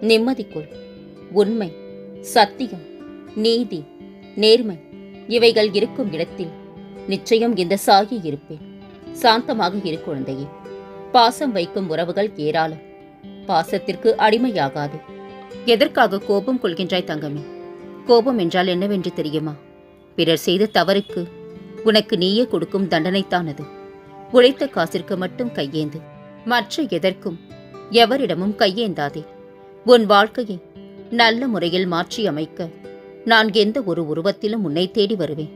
நிம்மதிக்குள் உண்மை சத்தியம் நீதி நேர்மை இவைகள் இருக்கும் இடத்தில் நிச்சயம் இந்த சாகி இருப்பேன். சாந்தமாக இரு குழந்தையே. பாசம் வைக்கும் உறவுகள் ஏராளம். பாசத்திற்கு அடிமையாகாது. எதற்காக கோபம் கொள்கின்றாய் தங்கமே? கோபம் என்றால் என்னவென்று தெரியுமா? பிறர் செய்த தவறுக்கு உனக்கு நீயே கொடுக்கும் தண்டனைத்தான் அது உழைத்த காசிற்கு மட்டும் கையேந்து மற்ற எதற்கும் எவரிடமும் கையேந்தாதே. உன் வாழ்க்கையை நல்ல முறையில் மாற்றி அமைக்க நான் எந்த ஒரு உருவத்திலும் உன்னை தேடி வருவேன்.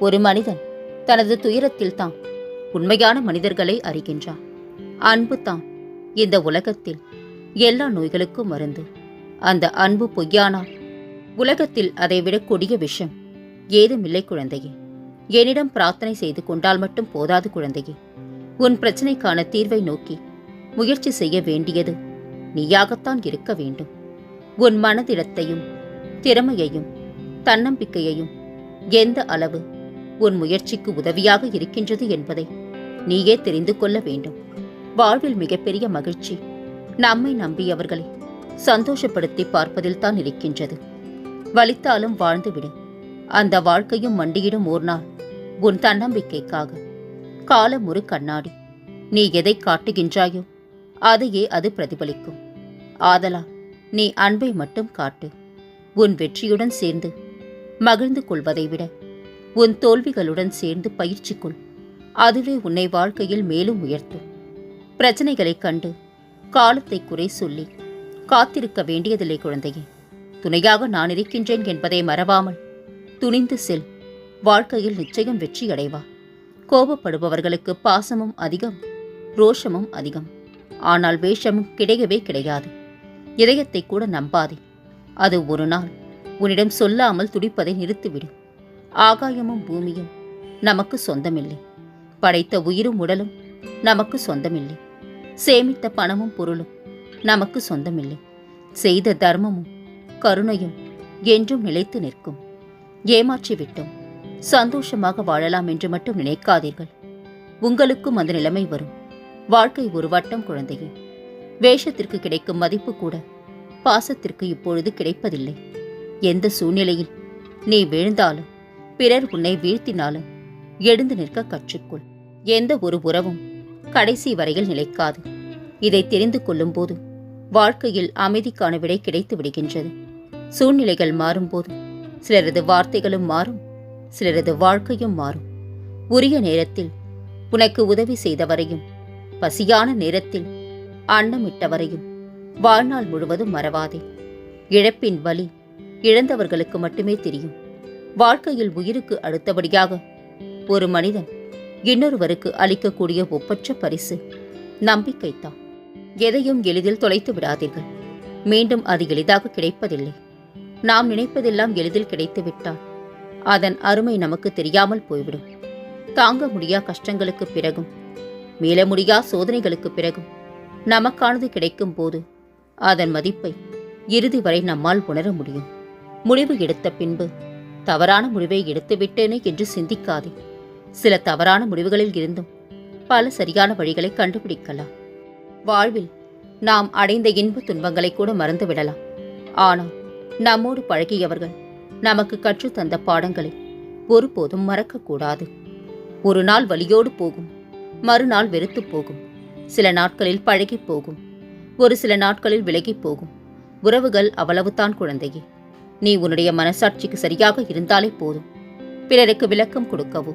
ஒரு மனிதன் தனது துயரத்தில் தான் உண்மையான மனிதர்களை அறிகின்றான். அன்பு தான் இந்த உலகத்தில் எல்லா நோய்களுக்கும் மருந்து. அந்த அன்பு பொய்யானால் உலகத்தில் அதை விட கொடிய விஷம் ஏதுமில்லை குழந்தையே. என்னிடம் பிரார்த்தனை செய்து கொண்டால் மட்டும் போதாது குழந்தையே. உன் பிரச்சனைக்கான தீர்வை நோக்கி முயற்சி செய்ய வேண்டியது நீயாகத்தான் இருக்க வேண்டும். உன் மனதிடத்தையும் திறமையையும் தன்னம்பிக்கையையும் எந்த அளவு உன் முயற்சிக்கு உதவியாக இருக்கின்றது என்பதை நீயே தெரிந்து கொள்ள வேண்டும். வாழ்வில் மிகப்பெரிய மகிழ்ச்சி நம்மை நம்பியவர்களை சந்தோஷப்படுத்தி பார்ப்பதில்தான் இருக்கின்றது. வலித்தாலும் வாழ்ந்துவிடு. அந்த வாழ்க்கையும் மண்டியிடும் ஓர் நாள் உன் தன்னம்பிக்கைக்காக. காலம் ஒரு கண்ணாடி. நீ எதை காட்டுகின்றாயோ அதையே அது பிரதிபலிக்கும். ஆதலால் நீ அன்பை மட்டும் காட்டு. உன் வெற்றியுடன் சேர்ந்து மகிழ்ந்து கொள்வதை விட உன் தோல்விகளுடன் சேர்ந்து பயிற்சி கொள். அதுவே உன்னை வாழ்க்கையில் மேலும் உயர்த்தும் பிரச்சனைகளைக் கண்டு காலத்தை குறை சொல்லி காத்திருக்க வேண்டியதில்லை குழந்தையே. துணையாக நான் இருக்கின்றேன் என்பதை மறவாமல் துணிந்து செல். வாழ்க்கையில் நிச்சயம் வெற்றி அடைவா. கோபப்படுபவர்களுக்கு பாசமும் அதிகம் ரோஷமும் அதிகம். ஆனால் வேஷமும் கிடையவே கிடையாது. இதயத்தை கூட நம்பாதே. அது ஒரு நாள் உன்னிடம் சொல்லாமல் துடிப்பதை நிறுத்திவிடும். ஆகாயமும் பூமியும் நமக்கு சொந்தமில்லை. படைத்த உயிரும் உடலும் நமக்கு சொந்தமில்லை. சேமித்த பணமும் பொருளும் நமக்கு சொந்தமில்லை. செய்த தர்மமும் கருணையும் என்றும் நிலைத்து நிற்கும். ஏமாற்றிவிட்டோம். சந்தோஷமாக வாழலாம் என்று மட்டும் நினைக்காதீர்கள். உங்களுக்கும் அந்த நிலைமை வரும். வாழ்க்கை ஒரு வட்டம் குழந்தையே. வேஷத்திற்கு கிடைக்கும் மதிப்பு கூட பாசத்திற்கு இப்பொழுது கிடைப்பதில்லை. எந்த சூழ்நிலையில் நீ வீழ்ந்தாலும் பிறர் உன்னை வீழ்த்தினாலும் எழுந்து நிற்க கற்றுக்கொள். எந்த ஒரு உறவும் கடைசி வரையில் நிலைக்காது. இதை தெரிந்து கொள்ளும்போது வாழ்க்கையில் அமைதிக்கான விடை கிடைத்து விடுகின்றது. சூழ்நிலைகள் மாறும்போது சிலரது வார்த்தைகளும் மாறும் சிலரது வாழ்க்கையும் மாறும். உரிய நேரத்தில் உனக்கு உதவி செய்தவரையும் பசியான நேரத்தில் அன்னமிட்டவரையும். வாழ்நாள் முழுவதும் மறவாதே. இழப்பின் வலி இழந்தவர்களுக்கு மட்டுமே தெரியும். வாழ்க்கையில் உயிருக்கு அடுத்தபடியாக ஒரு மனிதன் இன்னொருவருக்கு அளிக்கக்கூடிய ஒப்பற்ற பரிசு நம்பிக்கைத்தான் எதையும் எளிதில் தொலைத்து விடாதீர்கள். மீண்டும் அது எளிதாக கிடைப்பதில்லை. நாம் நினைப்பதெல்லாம் எளிதில் கிடைத்துவிட்டால் அதன் அருமை நமக்கு தெரியாமல் போய்விடும். தாங்க முடியா கஷ்டங்களுக்கு பிறகும் மீள முடியா சோதனைகளுக்கு பிறகும் நமக்கானது கிடைக்கும் போது அதன் மதிப்பை இறுதி வரை நம்மால் உணர முடியும். முடிவு எடுத்த பின்பு தவறான முடிவை எடுத்துவிட்டேனே என்று சிந்திக்காதே. சில தவறான முடிவுகளில் இருந்தும் பல சரியான வழிகளை கண்டுபிடிக்கலாம். வாழ்வில் நாம் அடைந்த இன்ப துன்பங்களை கூட மறந்துவிடலாம் ஆனால் நம்மோடு பழகியவர்கள் நமக்கு கற்றுத்தந்த பாடங்களை ஒருபோதும் மறக்கக்கூடாது. ஒரு நாள் வலியோடு போகும் மறுநாள் வெறுத்து போகும். சில நாட்களில் பழகி போகும். ஒரு சில நாட்களில் விலகி போகும். உறவுகள் அவ்வளவுதான் குழந்தையே. நீ உன்னுடைய மனசாட்சிக்கு சரியாக இருந்தாலே போதும். பிறருக்கு விளக்கம் கொடுக்கவோ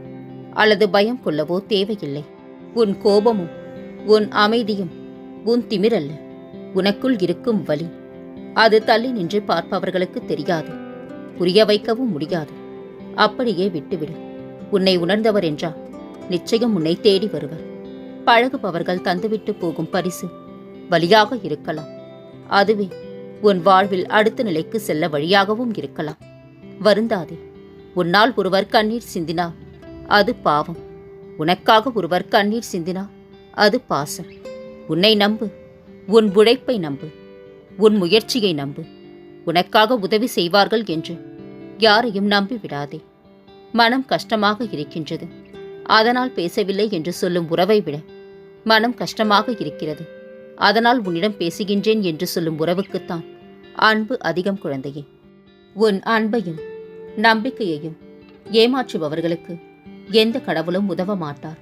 அல்லது பயம் கொள்ளவோ தேவையில்லை. உன் கோபமும் உன் அமைதியும் உன் திமிரல்ல. உனக்குள் இருக்கும் வலி அது தள்ளி நின்று பார்ப்பவர்களுக்கு தெரியாது. புரிய வைக்கவும் முடியாது. அப்படியே விட்டுவிடு. உன்னை உணர்ந்தவர் என்றால் நிச்சயம் உன்னை தேடி வருவர். பழகுபவர்கள் தந்துவிட்டு போகும் பரிசு வழியாக இருக்கலாம். அதுவே உன் வாழ்வில் அடுத்த நிலைக்கு செல்ல வழியாகவும் இருக்கலாம். வருந்தாதே உன்னால் ஒருவர் கண்ணீர் சிந்தினார் அது பாவம். உனக்காக ஒருவர் கண்ணீர் சிந்தினார் அது பாசம். உன்னை நம்பு உன் உழைப்பை நம்பு உன் முயற்சியை நம்பு. உனக்காக உதவி செய்வார்கள் என்று யாரையும் நம்பி விடாதே. மனம் கஷ்டமாக இருக்கின்றது. அதனால் பேசவில்லை என்று சொல்லும் உறவை விட மனம் கஷ்டமாக இருக்கிறது. அதனால் உன்னிடம் பேசுகின்றேன் என்று சொல்லும் உறவுக்குத்தான் அன்பு அதிகம் குழந்தையே. உன் அன்பையும் நம்பிக்கையையும் ஏமாற்றுபவர்களுக்கு எந்த கடவுளும் உதவ மாட்டார்.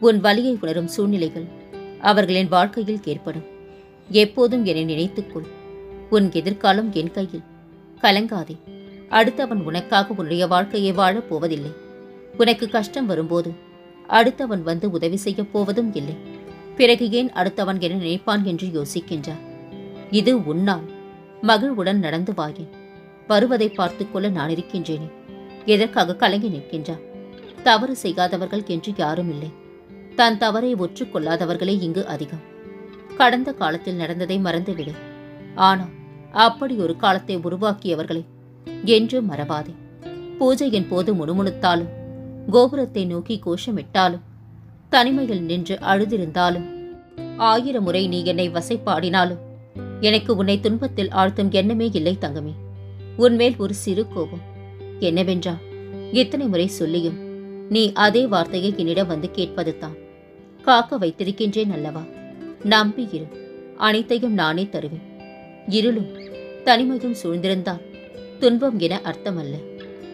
உன் வலியை உணரும் சூழ்நிலைகள் அவர்களின் வாழ்க்கையில் ஏற்படும். எப்போதும் என்னை நினைத்துக்கொள். உன் எதிர்காலம் என் கையில். கலங்காதே. அடுத்தவன் உனக்காக உன்னுடைய வாழ்க்கையை வாழப் போவதில்லை. உனக்கு கஷ்டம் வரும்போது அடுத்தவன் வந்து உதவி செய்யப் போவதும் இல்லை. பிறகு ஏன் அடுத்தவன் என நினைப்பான் என்று யோசிக்கின்றார். இது உன்னால். மகிழ்வுடன் நடந்து வாயேன். வருவதை பார்த்துக் கொள்ள நான் இருக்கின்றேனே. எதற்காக கலங்கி நிற்கின்றார் தவறு செய்யாதவர்கள் என்று யாரும் இல்லை. தன் தவறை ஒற்றுக்கொள்ளாதவர்களே இங்கு அதிகம். கடந்த காலத்தில் நடந்ததை மறந்துவிடு. ஆனால் அப்படி ஒரு காலத்தை உருவாக்கியவர்களை என்று மறவாதே. பூஜையின் போது முணுமுணுத்தாலும் கோபுரத்தை நோக்கி கோஷமிட்டாலும் தனிமையில் நின்று அழுதிருந்தாலும் ஆயிரம் முறை நீ என்னை வசைப்பாடினாலும் எனக்கு உன்னை துன்பத்தில் ஆழ்த்தும் எண்ணமே இல்லை தங்கமே. உன்மேல் ஒரு சிறு கோபம். என்னவென்றால் இத்தனை முறை சொல்லியும் நீ அதே வார்த்தையை என்னிடம் வந்து கேட்பது தான். காக்க வைத்திருக்கின்றேன் அல்லவா? நம்பி இரு. அனைத்தையும் நானே தருவேன். இருளும் தனிமையும் சூழ்ந்திருந்தால் துன்பம் என அர்த்தமல்ல.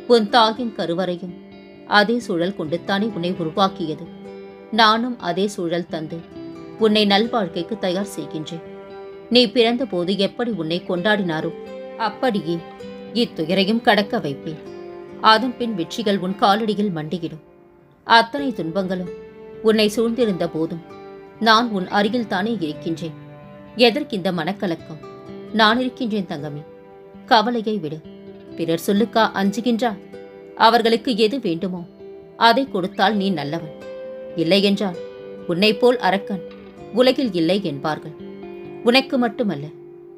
உன் தாயின் கருவறையும் அதே சூழல் கொண்டுத்தானே உன்னை உருவாக்கியது. நானும் அதே சூழல் தந்து உன்னை நல்வாழ்க்கைக்கு தயார் செய்கின்றேன். நீ பிறந்தபோது எப்படி உன்னை கொண்டாடினாரோ அப்படியே இத்துயரையும் கடக்க வைப்பேன். அதன் பின் வெற்றிகள் உன் காலடியில் மண்டியிடும். அத்தனை துன்பங்களும் உன்னை சூழ்ந்திருந்த போதும் நான் உன் அருகில் தானே இருக்கின்றேன். எதற்கிந்த மனக்கலக்கம்? நான் இருக்கின்றேன் தங்கமே. கவலையை விடு. பிறர் சொல்லுக்கா அஞ்சுகின்றா அவர்களுக்கு எது வேண்டுமோ அதை கொடுத்தால் நீ நல்லவன். இல்லையென்றால் உன்னைப் போல் அரக்கன் உலகில் இல்லை என்பார்கள். உனக்கு மட்டுமல்ல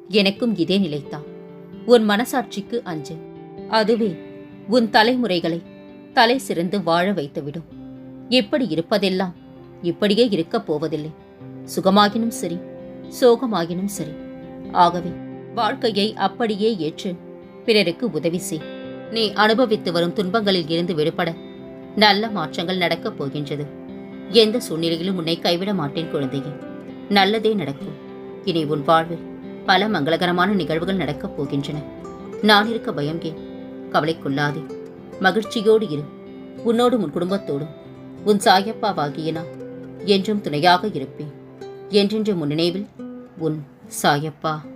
எனக்கும் இதே நிலைத்தான் உன் மனசாட்சிக்கு அஞ்சு. அதுவே உன் தலைமுறைகளை தலை சிறந்து வாழ வைத்துவிடும். இப்படி இருப்பதெல்லாம் இப்படியே இருக்கப் போவதில்லை. சுகமாகினும் சரி சோகமாகினும் சரி. ஆகவே வாழ்க்கையை அப்படியே ஏற்று பிறருக்கு உதவி செய். நீ அனுபவித்து வரும் துன்பங்களில் இருந்து விடுபட நல்ல மாற்றங்கள் நடக்கப் போகின்றது. எந்த சூழ்நிலையிலும் உன்னை கைவிட மாட்டேன் குழந்தையே. நல்லதே நடக்கும். இனி உன் வாழ்வில் பல மங்களகரமான நிகழ்வுகள் நடக்கப் போகின்றன. நான் இருக்க பயம் ஏன்? கவலைக்குள்ளாதே மகிழ்ச்சியோடு இரு. உன்னோடும் உன் குடும்பத்தோடும். உன் சாயப்பாவாகிய நான் என்றும் துணையாக இருப்பேன். என்றென்று முன் நினைவில் உன் சாயப்பா.